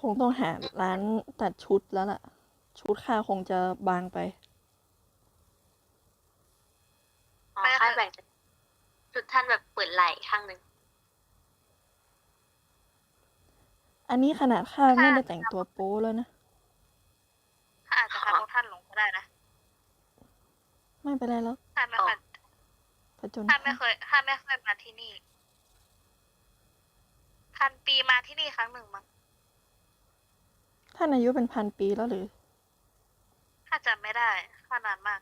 คงต้องหาร้านตัดชุดแล้วล่ะ ชุดข้าคงจะบางไปอ๋อไม่ค่าค่ะแบ่งเป็นชุดท่านแบบเปิดไหล่ข้างหนึ่งอันนี้ขนาดข้าไม่ได้แต่งตัวโป๊แล้วนะข้าอาจจะพาพวกท่านหลงก็ได้นะไม่เป็นไรแล้วข้าไม่เคยผจญข้าไม่ภัยเคยข้าไม่เคยมาที่นี่พันปีมาที่นี่ครั้งหนึ่งมั้ง ท่านอายุเป็นพันปีแล้วหรือข้าจำไม่ได้ข้านานมาก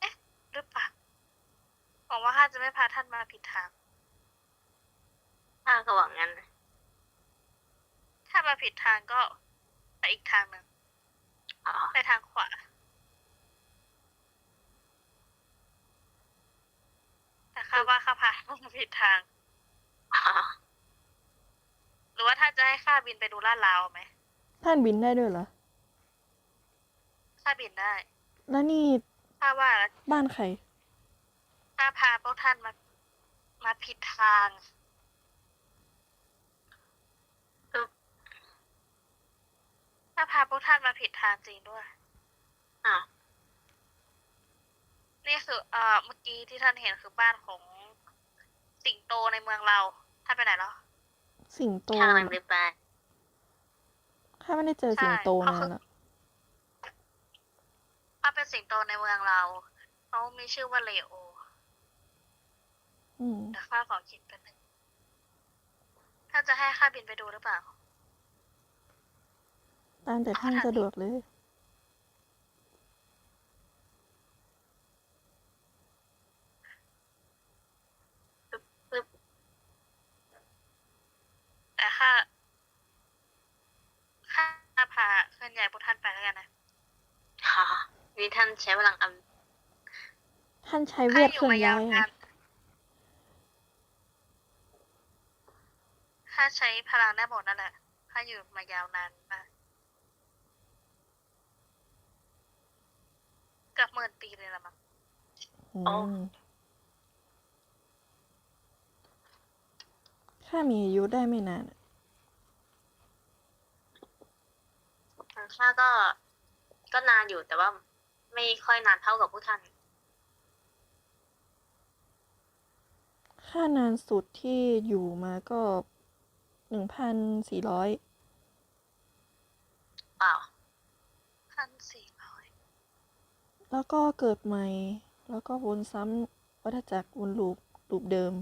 เอ๊ะ หรือเปล่าหวังว่าข้าจะไม่พาท่านมาผิดทาง ข้าก็หวังงั้นนะถ้ามาผิดทางก็ไปอีกทางหนึ่งอ๋อ ไปทางขวา แต่ ข้าว่าข้าพาท่านมาผิดทางอ๋อหรือว่าท่านจะให้ข้าบินไปดูลาดลาวไหมท่านบินได้ด้วยเหรอ ข้าบินได้แล้วนี่ข้าว่าแล้วบ้านใคร ข้าพาพวกท่านมามาผิดทางข้าพาพวกท่านมาผิดทางจริงด้วยอะ นี่คือเอ่อเมื่อกี้ที่ท่านเห็นคือบ้านของสิงโตในเมืองเรา ท่านไปไหนแล้วสิงโตข้างหลังเดินไปข้าไม่ได้เจอสิงโตใช่นานแล้วถ้าเป็นสิงโตในเมืองเราเขามีชื่อว่าเลโออืมแต่ข้าขอคิดเป็นหนึ่งถ้านจะให้ข้าบินไปดูหรือเปล่า ตามแต่ท่านสะดวกเลย แต่ข้าข้าพาเคลื่อนย้ายพวกท่านไปแล้วกันนะค่ะนี่ท่านใช้พลังอำท่านใช้เวข้าทอเคยู่ลื่อนมาย้ายยาวอะนานข้าใช้พลังได้หมดนั่นแหละข้าอยู่มายาวนานมากเกือบหมื่นปีเลยละมั้ง อือ๋อมข้ามีอายุได้ไม่นานอะ ข้าก็ ก็นานอยู่แต่ว่าไม่ค่อยนานเท่ากับผู้ท่านข้านานสุดที่อยู่มาก็หนึ่งพันสี่ร้อยเปล่าพันสี่ร้อยแล้วก็เกิดใหม่ แล้วก็วนซ้ำวัฏจักรวนลูปลูปเดิม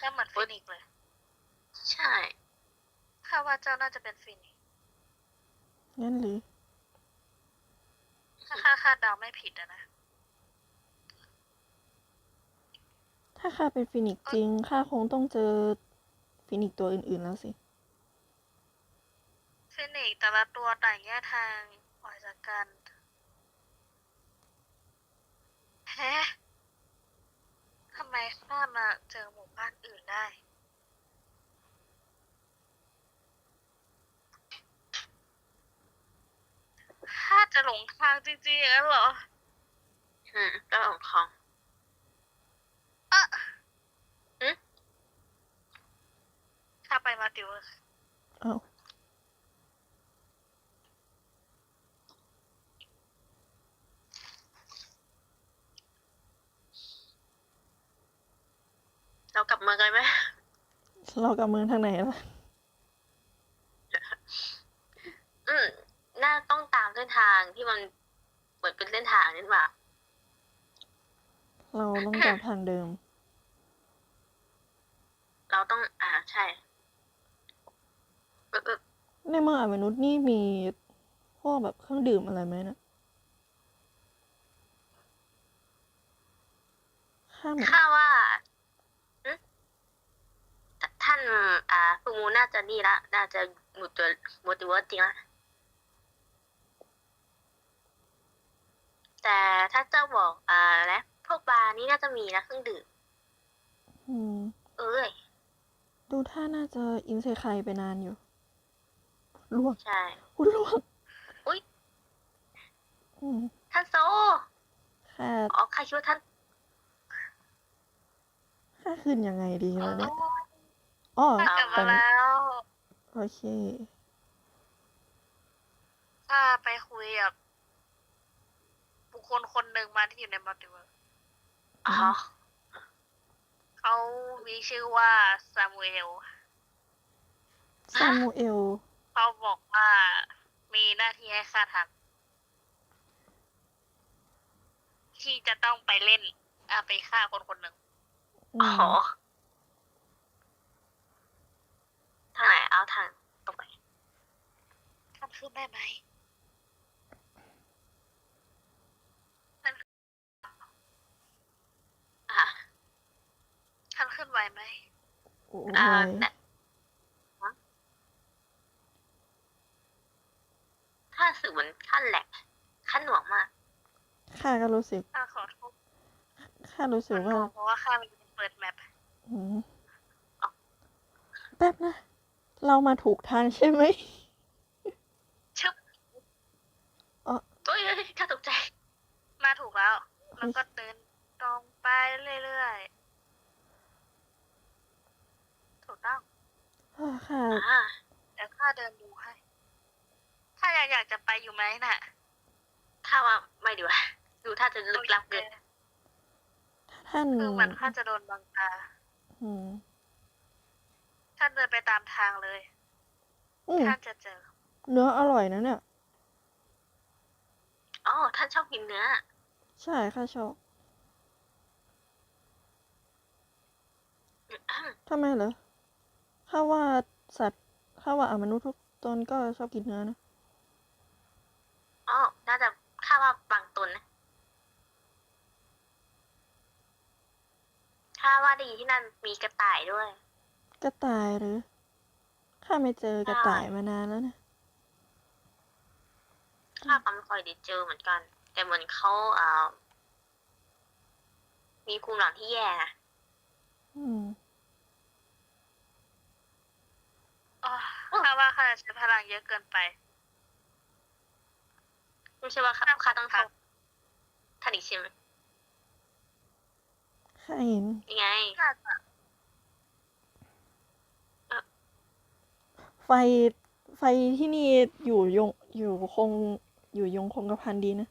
ก็เหมือนฟินิกซ์เลย ใช่ ข้าว่าเจ้าน่าจะเป็นฟินิกซ์งั้นหรือ ถ้าข้าคาดเดาไม่ผิดอะนะ ถ้าข้าเป็นฟินิกซ์จริงข้าคงต้องเจอฟินิกซ์ตัวอื่นๆแล้วสิ ฟินิกซ์แต่ละตัวต่างแยกทางออกจากกันแฮะทำไมข้ามาเจอหมู่บ้านอื่นได้ ข้าจะหล งทางจริงๆแล้วเหรออืมก็ของของเอะอืมข้าไปมาติวส์เอาเรากลับเมืองกันไหมเรากำเมืองทางไหนล่ะ อืมน่าต้องตาม เส้นทางที่มันเหมือนเป็นเส้นทางนี่หว่าเราต้องกลับทางเดิม เราต้องอ่าใช่เออเออในเมืองอมนุษย์นี่มีพวกแบบเครื่องดื่มอะไรไหมนะข้าเหมือนข้าว่าอืมแต่ท่านอ่าฟูมูน่าจะนี่ละ น่าจะหมดตัวหมดตัวจริงละ แต่ถ้าเจ้าบอกอ่าและพวกบาร์นี้น่าจะมีนะเครื่องดื่มอืม เอ้ย ดูท่าน่าจะอินเซไคไปนานอยู่ล่วงใช่ อุ้ยล่วงอืมท่านโซค่าอ๋อข้าคิดว่าท่านค่าคืนยังไงดีโอ้แล้วเนี่ยอ๋อข้ากลับตอมานนี้แล้วโอเค ข้าไปคุยกับบุ คคลคนหนึ่งมาที่อยู่ในมัลติเวิร์สอ๋อเขามีชื่อว่าซามูเอลซามูเอลเขาบอกว่ามีหน้าที่ให้ข้าทำที่จะต้องไปเล่นอ่าไปฆ่าคนคนหนึ่งอือ๋มอทางไหนเอาทางตรงไปท่านขึ้นได้ไหม อะ ท่านขึ้นไหวไหมโอ้อ่ายแต่ถ้าสื่อเหมือนขั้นแหลกขั้นหน่วงมากข้าก็รู้สึกข้าขอโทษข้ารู้สึกมันว่าบอกเพราะว่าข้าเป็นคนเปิดแมปอืมแป๊บนะ เรามาถูกทางใช่ไหมชึบโอ้ยข้าตกใจ มาถูกแล้ว แล้วก็เดินตรงไปเรื่อยๆ ถูก ต้องเอ้อค่ะ อ่าเดี๋ยวข้าเดินดูให้ ถ้ายังอยากจะไปอยู่ไหมน่ะ ถ้าว่าไม่ดีกว่าดูถ้าจะลึกลับเกินท่านคือเหมือนข้าจะโดนบังตาอืมท่านเดินไปตามทางเลยอืมท่านจะเจอ เนื้ออร่อยนะเนี่ย อ๋อ ท่านชอบกินเนื้อ ใช่ข้าชอบทำไมเหรอ ข้าว่าสัตว์ข้าว่าอามนุษย์ทุกตนก็ชอบกินเนื้อนะอ๋อน่าจะข้าว่าบางตนนะข้าว่าได้ยินที่นั่นมีกระต่ายด้วย กระต่ายหรือข้าไม่เจอกระต่ายมานานแล้วนะข้าก็ไม่ค่อยได้เจอเหมือนกัน แต่เหมือนเขาอ่ามีภูมิหลังที่แย่นะอืม อ๋อข้าว่าข้าจะใช้พลังเยอะเกินไปไม่ใช่ว่าข้าข้าต้องทำท่านอีกใช่ไหมข้าเห็นยังไงน่าจะไฟไฟที่นี่อยู่ยงอยู่คงอยู่ยงคงกระพันดีนะ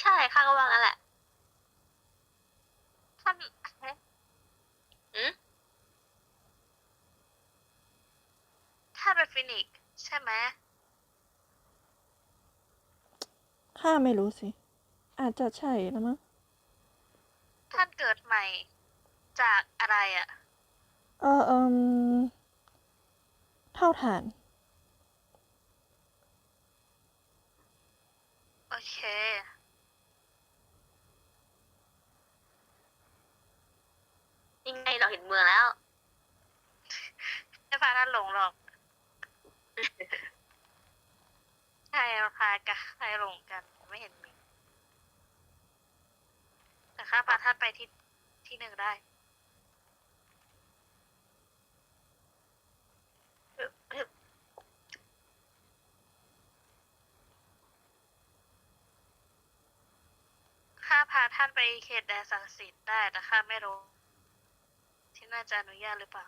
ใช่ข้าก็ว่างั้นแหละท่านเอ๊ะ อืม ท่านเป็นฟินิกซ์ใช่ไหมข้าไม่รู้สิ อาจจะใช่แล้วมั้ง ท่านเกิดใหม่ จากอะไรอะ่ะ เออเอมเท่าฐาน โอเค ยังไงเราเห็นเมืองแล้ว ไม่พาท่านหลงหรอก ใช่เราพากันใครหลงกันไม่เห็นมีแต่ข้าพาท่านไปที่ที่หนึ่งได้ข้าพาท่านไปเขตแดนศักดิ์สิทธิ์ได้แต่ข้าไม่รู้ ที่น่าจะอนุญาตหรือเปล่า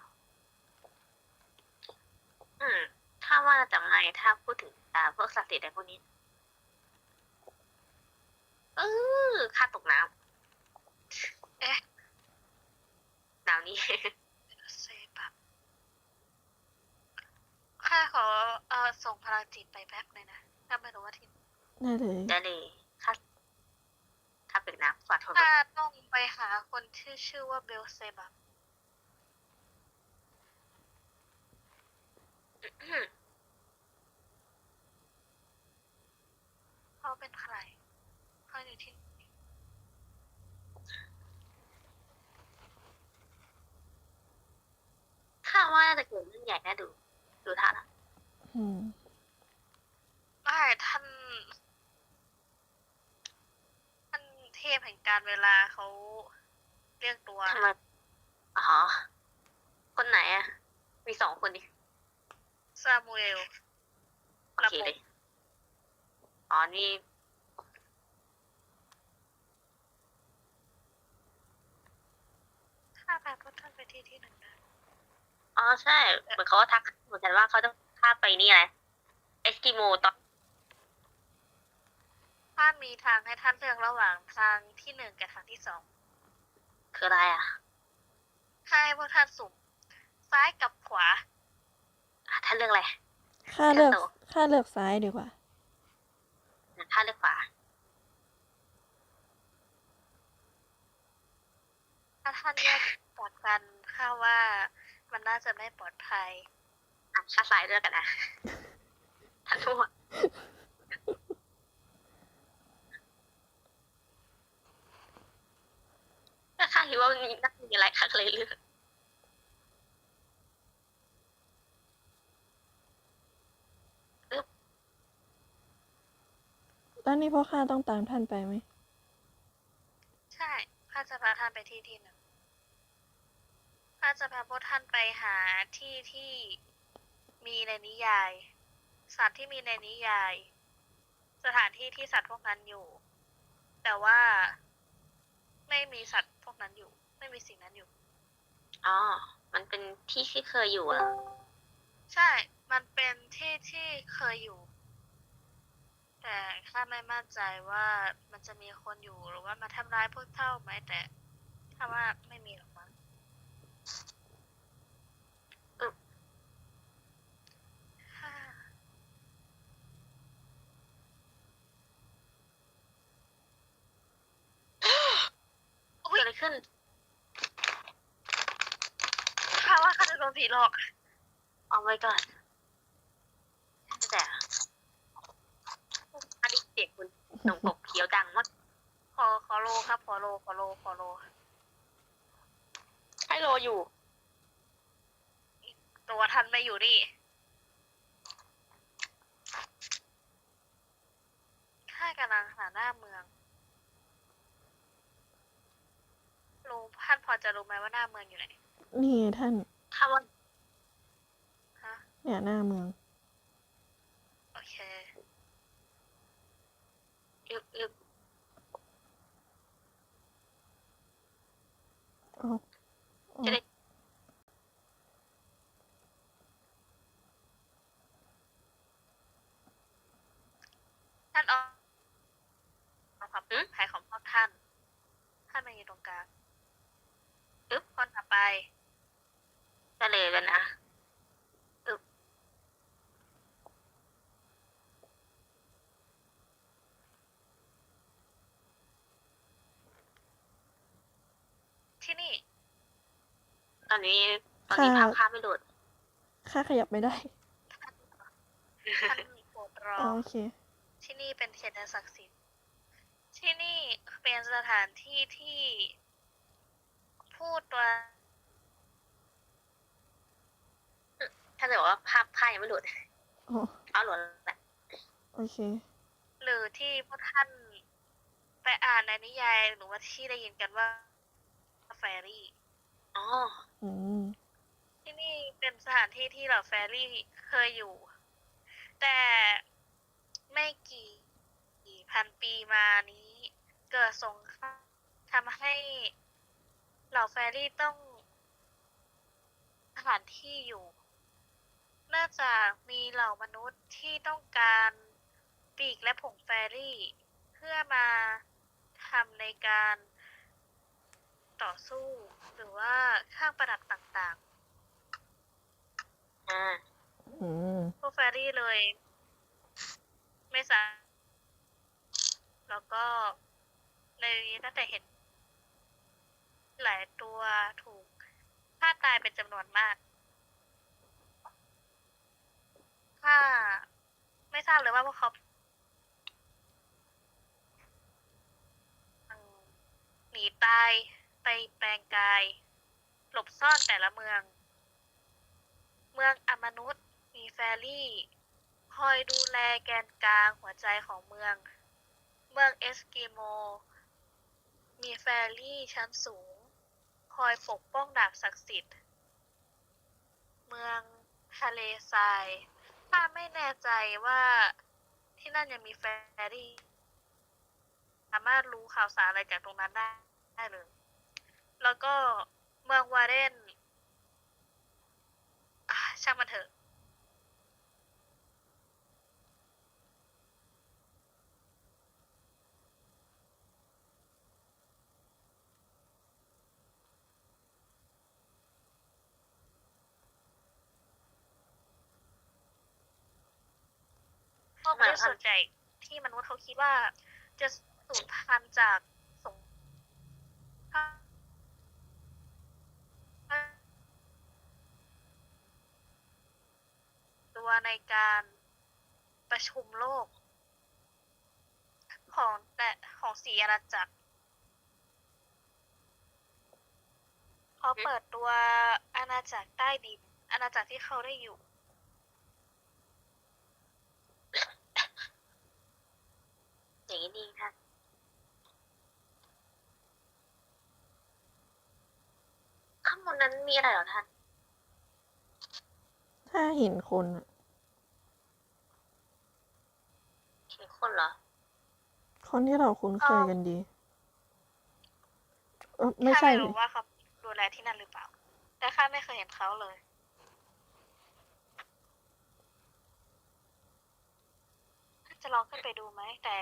อืม ถ้าว่าจะไม่ถ้าพูดถึงอ่าพวกสัตว์เลี้ยงอะไรพวกนี้เออข้าตกน้ำเอ๊ะหนาวนี้ เซบับข้าขอเอ่อส่งพลังจิตไปแป๊บเลยนะข้าไม่รู้ว่าที่ได้เลย ได้เลยข้าข้าเป็นน้ำขอโทษข้าต้องไปหาคนที่ชื่อว่าเบลเซบับ อืม เขาเป็นใครเขาอยู่ที่ข้าว่าน่าจะเกิดเรื่องใหญ่น่าดู ดูท่าละอืมไม่ท่าน ท่านเทพแห่งการเวลาเขาเรียกตัว ทำไมอ๋อ คนไหนอะ มีสองคนดิ ซามูเอลโอเคเลยอ๋อนี่ข้าพาพวกท่านไปที่ที่หนึ่งนะอ๋อใช่ เหมือนเขาก็ทักเหมือนกันว่าเขาต้องข้ามไปนี่อะไรเอสกิโมตอนถ้ามีทางให้ท่านเลือกระหว่างทางที่หนึ่งกับทางที่สองคืออะไรอะข้าให้พวกท่านสุ่มซ้ายกับขวา อะท่านเรื่องอะไร ค่าเลือกเลือกตัวค่าเลือกซ้ายดีกว่าท่านเลือกขวาถ้าท่านแยกจากกันข้าว่ามันน่าจะไม่ปลอดภัยอะข้าซ้ายเลือกกันนะท่านทั่วแต่ข้าคิดว่ามันมีน่าจะมีอะไรข้าก็เลยเลือก แล้วนี่พ่อข้าต้องตามท่านไปไหม ใช่ข้าจะพาท่านไปที่ที่หนึ่งข้าจะพาพวกท่านไปหาที่ที่มีในนิยาย สัตว์ที่มีในนิยาย สถานที่ที่สัตว์พวกนั้นอยู่ แต่ว่าไม่มีสัตว์พวกนั้นอยู่ ไม่มีสิ่งนั้นอยู่ อ๋อ มันเป็นที่ที่เคยอยู่เหรอ ใช่ มันเป็นที่ที่เคยอยู่ แต่ข้าไม่มั่นใจว่ามันจะมีคนอยู่หรือว่ามาทำร้ายพวกเท่าไหมแต่ข้าว่าไม่มีหรอกมั้งฮ่าเกิดอะไรขึ้นข้าว่าข้าจะโดนผีหลอกเอาไว้ก่อนแต่อันนี้เสียงคุณหนงกบเขียวดังมากขอขอโลครับขอโลขอโลขอโลให้โลอยู่ ตัวทันไม่อยู่นี่ข้ากำลังหาหน้าเมืองรู้ท่านพอจะรู้ไหมว่าหน้าเมืองอยู่ไหนนี่ไงท่านถ้าว่าฮะเนี่ยหน้าเมือง โอเค อึบอึบ เอาเอา จะได้ ท่านเอาเอาความปลอดภัยของพวกท่าน ท่านมาอยู่ตรงกลางอึ๊บคนต่อไป จะเลยกันนะอึบ ที่นี่ ต อนนี้ ตอนนี้ค่ะภาพภาพไม่หลุดข้าขยับไม่ได้ท่านโปรดรออ๋อโอเค ที่นี่เป็นเขตแดนศักดิ์สิทธิ์ ที่นี่เป็นสถานที่ที่พูดว่าถ้าเกิดว่าภาพภาพยังไม่หลุดอ๋อเอาหลุดแหละโอเค หรือที่พวกท่านไปอ่านในนิยายหรือว่าที่ได้ยินกันว่าแฟรี่ อ๋อ อืมที่นี่เป็นสถานที่ที่เหล่าแฟรี่เคยอยู่ แต่ไม่กี่พันปีมานี้ เกิดสงครามทำให้เหล่าแฟรี่ต้องสถานที่อยู่ เนื่องจากมีเหล่ามนุษย์ที่ต้องการปีกและผงแฟรี่ เพื่อมาทำในการต่อสู้ หรือว่าเครื่องประดับต่างอ่าอืมๆพวกแฟรี่เลย ไม่สามารถแล้วก็ในนี้ตั้งแต่เห็น หลายตัวถูกฆ่าตายเป็นจำนวนมากถ้าไม่ทราบเลยว่าพวกเขาหนีตาย ไปแปลงกาย หลบซ่อนแต่ละเมือง เมืองอมนุษย์มีแฟรี่ คอยดูแลแกนกลางหัวใจของเมือง เมืองเอสกิโม มีแฟรี่ชั้นสูง คอยปกป้องดาบศักดิ์สิทธิ์ เมืองทะเลทรายข้าไม่แน่ใจว่าที่ที่นั่นยังมีแฟรี่ สามารถรู้ข่าวสารอะไรจากตรงนั้นได้ได้เลย แล้วก็เมืองวาเรนอะช่างมันเถอะเพราะมนุษย์ส่วนใหญ่ที่มนุษย์เขาคิดว่าจะสูญพันธุ์จาก ตัวในการประชุมโลก ของแต่ของสีอาณาจักรพอเปิดตัวอาณาจักรใต้ดินอาณาจักรที่เขาได้อยู่ อย่างนี้นี่ท่านข้างบนนั้นมีอะไรเหรอท่าน ถ้าเห็นคนอะ เห็น คนเหรอ คนที่เราคุ้นเคยกันดี เออไม่ข้าใช่ไม่ดิรู้ว่าเขาดูแลที่นั่นหรือเปล่า แต่ข้าไม่เคยเห็นเขาเลย จะลองขึ้นไปดูไหม แต่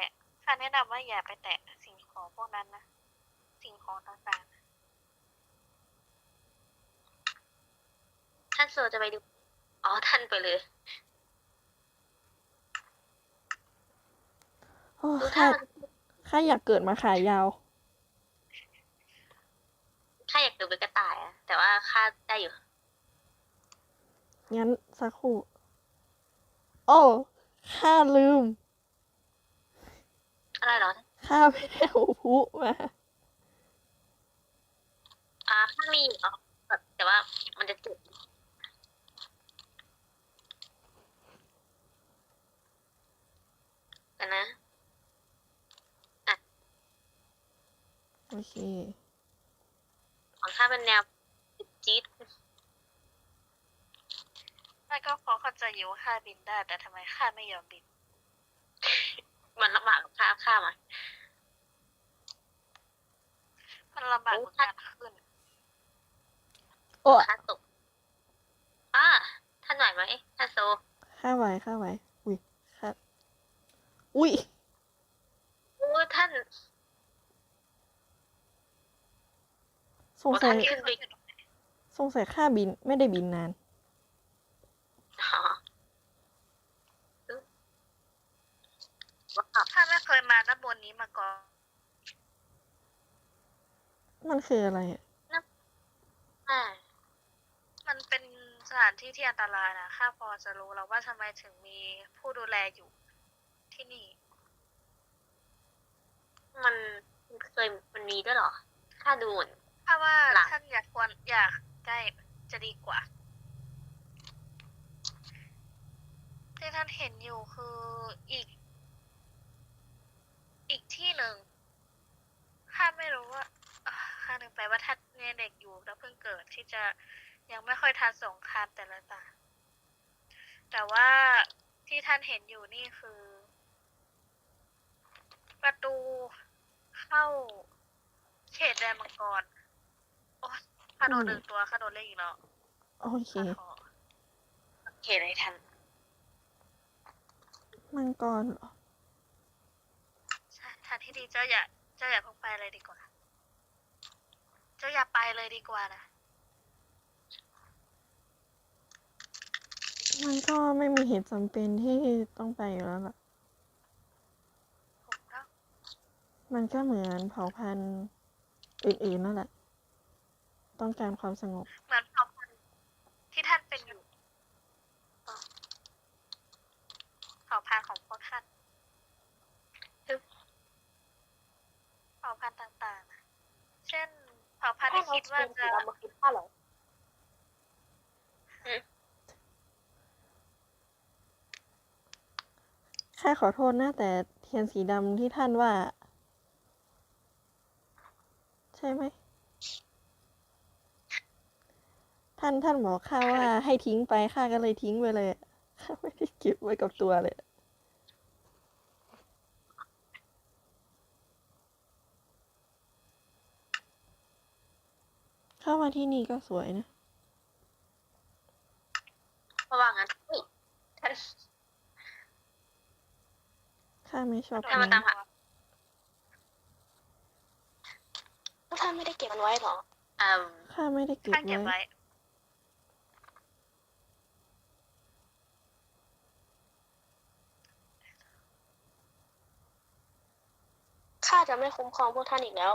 ข้าแนะนำว่าอย่าไปแตะสิ่งของพวกนั้นนะ สิ่งของต่างท่านโซจะไปดู อ๋อ ท่านไปเลย อ้ดูข้าท่านข้าอยากเกิดมาขายาวข้าอยากดูเป็นกระต่ายอะแต่ว่าข้าได้อยู่ งั้นสักครู่ โอ้ข้าลืมอะไรเหรอข้าไปเอาพุมาอ่าข้ามีอยู่อ๋อแบบแต่ว่ามันจะจุดกันนะ โอเค ของข้าเป็นแนวจี๊ดๆนั่นก็เพราะเข้าใจอยู่ว่าข้าบินได้ แต่ทำไมข้าไม่ยอมบิน มันลำบากกับข้าข้ามามันลำบากกว่าการขึ้นโอ้ข้าตกอ่าท่านไหวไหมท่านโซข้าไหวข้าไหวอุ้ยข้าอุ้ยโอ้ท่าน สงสัยโอ้ท่านขึ้นไปสงสัยข้าบินไม่ได้บินนานอ๋อว้าวข้าไม่เคยมาด้านบนนี้มาก่อน มันคืออะไรอะอ่ามันเป็นสถานที่ที่อันตรายนะข้าพอจะรู้แล้วว่าทำไมถึงมีผู้ดูแลอยู่ที่นี่ มันมันเคยมันมีด้วยเหรอข้าดูเหมือน ถ้าว่าหลัง ท่านอยากควรอยากใกล้จะดีกว่า ที่ท่านเห็นอยู่คืออีก อีกที่หนึ่งข้าไม่รู้ว่าอ่าข้านึกไปว่าท่านเนี่ยเด็กอยู่แล้วเพิ่งเกิดที่จะยังไม่ค่อยทันสงครามแต่ละตาแต่ว่าที่ท่านเห็นอยู่นี่คือ ประตูเข้า เขตแดนมังกร โอ้ข้าโดนหนึ่งตัวข้าโดนเล่นอีกแล้วโอเค ข้าขอโอเคเลยท่านมังกรเหรอใช่ทางที่ดีเจ้าอย่าเจ้าอย่าเพิ่งไปเลยดีกว่า เจ้าอย่าไปเลยดีกว่านะ มันก็ไม่มีเหตุจำเป็นที่ต้องไปอยู่แล้วล่ะ ผมก็มันก็เหมือนเผ่าพันธุ์อื่นๆนั่นแหละ ต้องการความสงบ เหมือนเผ่าพันธุ์ที่ท่านเป็นอยู่เผ่าพันธุ์ของพวกท่านเผ่าพันธุ์ต่างๆนะเช่นเผ่าพันธุ์ที่คิดว่าจะ มาคิดข้าเหรอข้าขอโทษนะแต่เทียนสีดำที่ท่านว่า ใช่ไหม่านท่านหมอข้าว่าให้ทิ้งไปข้าก็เลยทิ้งไปเลยข้าไม่ได้เก็บไว้กับตัวเลย เข้ามาที่นี่ก็สวยนะเพราะว่างั้นนี่ข้าไม่ชอบทำมาตามหาท่านไม่ได้เก็บมันไว้หรอข้าไม่ได้เก็บไว้ ข้าจะไม่คุ้มครองพวกท่านอีกแล้ว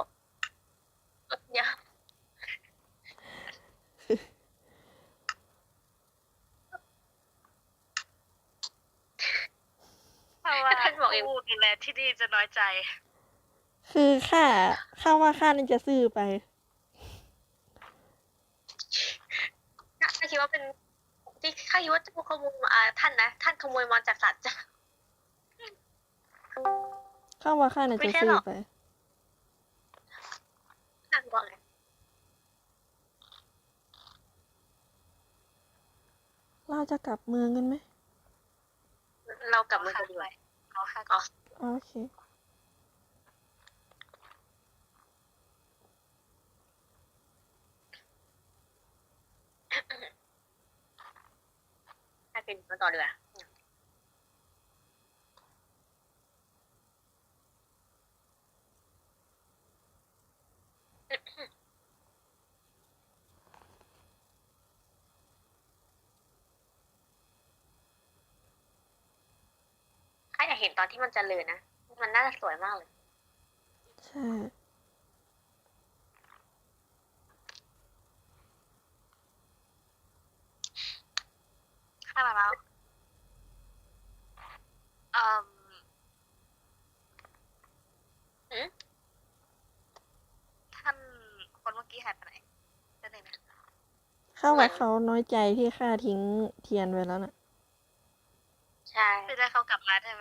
เดี๋ยวเพราะว่าผู้ดูแลที่นี่จะน้อยใจ คือข้าข้าว่าข้าน่าจะซื้อไปข้าข้าคิดว่าเป็นที่ข้าคิดว่าเจ้าขโมยอ่าท่านนะ ท่านขโมยมาจากสัตว์จ้ะ ข้าว่าข้าน่าไม่จะใช่ซื้หรออกไปท่านบอกไงเราจะกลับเมืองกันไหม เรากลับมากันดีกว่าเอาค่ะอ๋อโอเคให้เป็นมาต่อดีกว่าข้าอยากเห็นตอนที่มันเจริญนะ มันน่าจะสวยมากเลย ใช่ ข้ามาแล้วเอ่มหือท่านคนเมื่อกี้หายไปไหนนั่นเองนะข้าว่าเขาน้อยใจที่ข้าทิ้งเทียนไว้แล้วน่ะ ใช่ คือได้เขากลับมาใช่ไหมเขา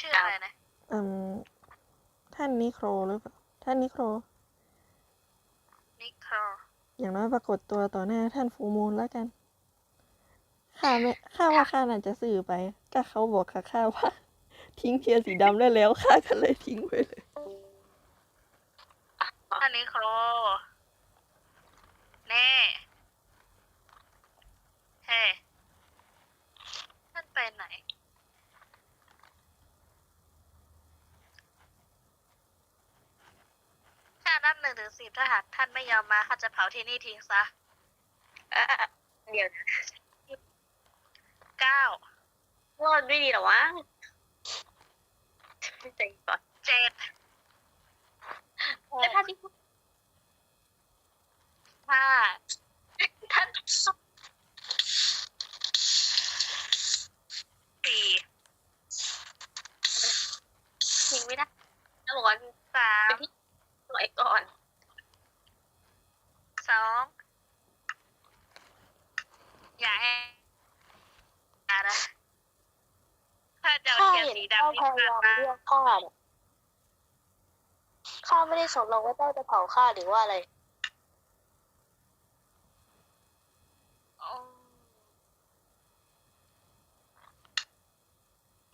ชื่ออะไรนะ อืมท่านนิโครหรือเปล่าท่านนิโคร นิโคลอย่างน้อยปรากฏตัวต่อหน้าท่านฟูมูลแล้วกันข้าไม่ข้าว่าข้าน่าจะซื้อไปก็เขาบอกค่ะข้าว่า ทิ้งเทียนสีดำได้แล้วข้าก็เลยทิ้งไว้เลยท่านนิโคลแน่เฮ้ท่านไปไหน ถ้านับหนึ่งถึง สิบถ้าหากท่านไม่ยอมมาข้าจะเผาที่นี่ทิ้งซะเอ่อเดี๋ยวนะเก้ารอดไม่ดีเหรอวะใจก่อนเจ็ดหแต่กถ้าที่ห้าท่านสี่ทิ้งไม่ได้ท่านบอกว่าสามเป็นที่สวยก่อน สองอย่าให้อย่านะถ้าจะเอาข้าเทียนเห็นสีเจ้าดำที่พยาผ่านยามมาเรียกข้าเนี่ยข้าไม่ได้สนหรอกว่าเจ้าจะเผาข้าหรือว่าอะไรอืม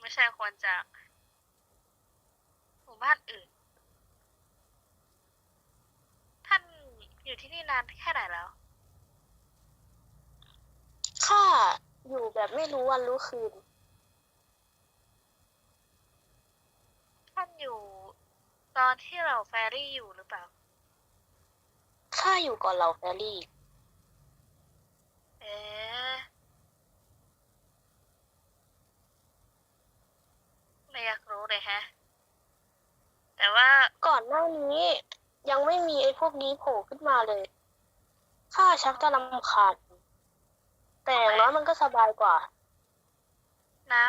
ไม่ใช่ควรจากหมู่บ้านอื่น ท่าน อยู่ที่นี่นานแค่ไหนแล้ว ข้าอยู่แบบไม่รู้วันรู้คืน ท่านอยู่ ตอนที่เราแฟรี่อยู่หรือเปล่า ข้าอยู่ก่อนเหล่าแฟรี่ เอ๊ะไม่อยากรู้เลยแฮะ แต่ว่าก่อนหน้านี้ ยังไม่มีไอ้พวกนี้โผล่ขึ้นมาเลย ข้าชักจะรำคาญแต่อย่างน้อยมันก็สบายกว่า น้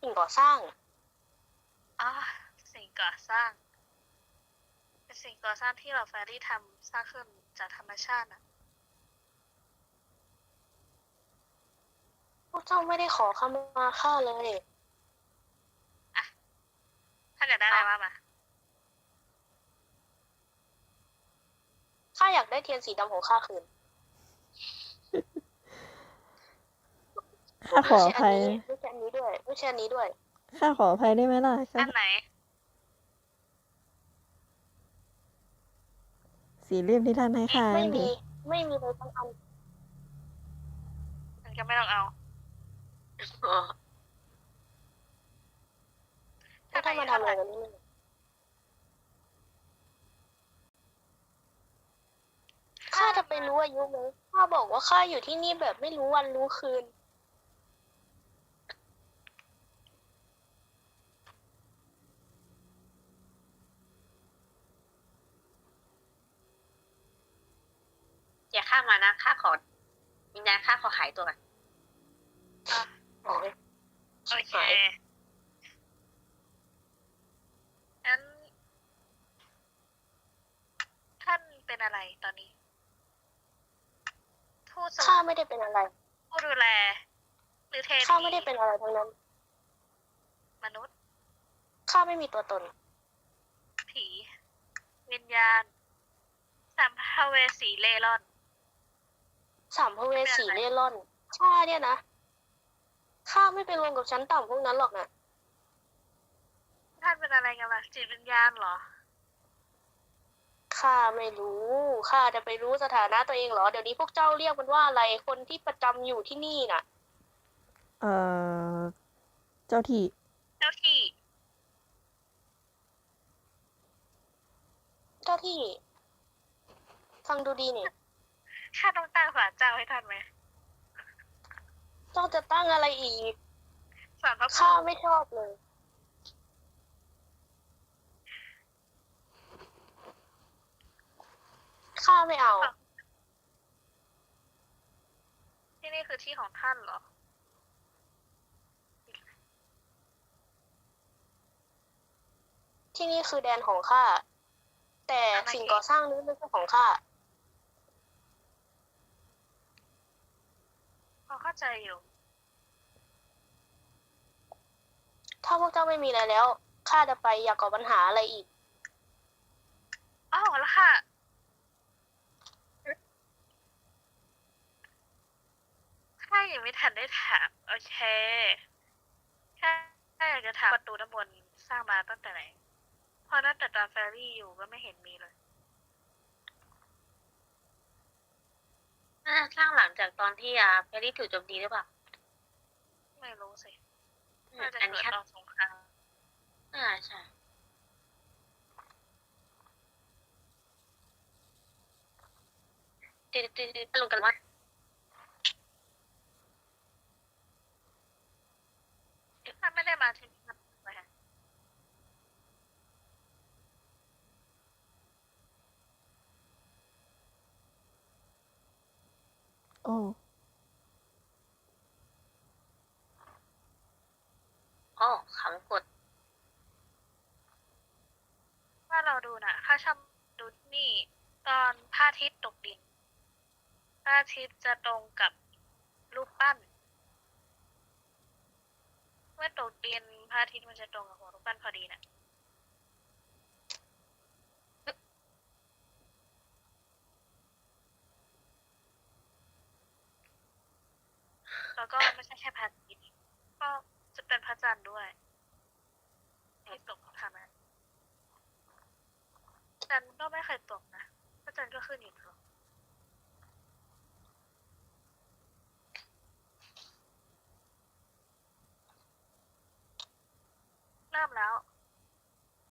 สิ่งก่อสร้างำอ่าสิ่งก่อสร้าง เป็นสิ่งก่อสร้างที่เราแฟรี่ทำสร้างขึ้นจากธรรมชาตินะพวกเจ้าไม่ได้ขอขมาข้าเลย ถ้าเกิดได้อะไรว่ามา ข้าอยากได้เทียนสีดำของข้าคืนข้าขออภัยไม่ใช่อันนี้ด้วยไม่ใช่อันนี้ด้วยข้าขออภัยได้ไหมล่ะข้าอันไหน สี่เล่มที่ท่านให้ข้าไม่นั่นมีดิไม่มีเลยทั้งอันมันก็ไม่ต้องเอาอ๋อแล้วท่านมาทำอะไรกันนี่ ข้าจะไปรู้อายุไหมข้าบอกว่าข้าอยู่ที่นี่แบบไม่รู้วันรู้คืน อย่าข้ามมานะข้าขอวิญญาณข้าขอหายตัวก่อนโอ้ยโอเคหายงั้นท่านเป็นอะไรตอนนี้ ทูตสวข้ารรค์ไม่ได้เป็นอะไรผู้ดูแล หรือเทพีข้าไม่ได้เป็นอะไรทั้งนั้นมนุษย์ข้าไม่มีตัวตน ผีวิญญาณสัมภเวสีเล่ร่อนสามพเวสีเล่ร่อนข้าเนี่ยนะข้าไม่ไปรวมกับชั้นต่ำพวกนั้นหรอกนะท่านเป็นอะไรกันล่ะจิตวิญญาณเหรอ ข้าไม่รู้ข้าจะไปรู้สถานะตัวเองเหรอ เดี๋ยวนี้พวกเจ้าเรียกมันว่าอะไรคนที่ประจำอยู่ที่นี่น่ะ เอ่อ เจ้าที่ เจ้าที่ เจ้าที่ ฟังดูดีนี่ข้าต้องตั้งศาลเจ้าให้ท่านไหมเจ้าจะตั้งอะไรอีกศาลพระภูข้ามิไม่ชอบเลย ข้าไม่เอา ที่นี่คือที่ของท่านเหรอ ที่นี่คือแดนของข้า แต่สิ่งก่อสร้างนี้ไม่ใช่ของข้า พอเข้าใจอยู่ ถ้าพวกเจ้าไม่มีอะไรแล้วข้าจะไปอยากก่อปัญหาอะไรอีก อ้าวแล้วค่ะ ข้ายังไม่ทันได้ถามโอเคแค่แค่อยากจะถามประตูด้านบนสร้างมาตั้งแต่ไหนเพราะตั้งแต่ตอนแฟรี่อยู่ก็ไม่เห็นมีเลยน่าจะสร้างหลังจากตอนที่อ่าแพรรี่ถูกโจมตีหรือเปล่าไม่รู้สิอืมน่าจะอันเกินี้ดครับตอนสงครามอ่าใช่ ติดติดติดลงกันว่า ท่านไม่ได้มาที่นี่เลยค่ะโอ้อ๋อขังกด ว่าเราดูนะข้าชอบดูนี่ ตอนพระอาทิตย์ตกดินพระอาทิตย์จะตรงกับรูปปั้น เมื่อตกดินพระอาทิตย์มันจะตรงกับหัวรูปปั้นพอดีนะแล้วก็ไม่ใช่แค่พระอาทิตย์ก็จะเป็นพระจันทร์ด้วยที่ตกทางนั้นจันทร์ก็ไม่เคยตกนะพระจันทร์ก็ขึ้นอยู่ตลอด เริ่มแล้ว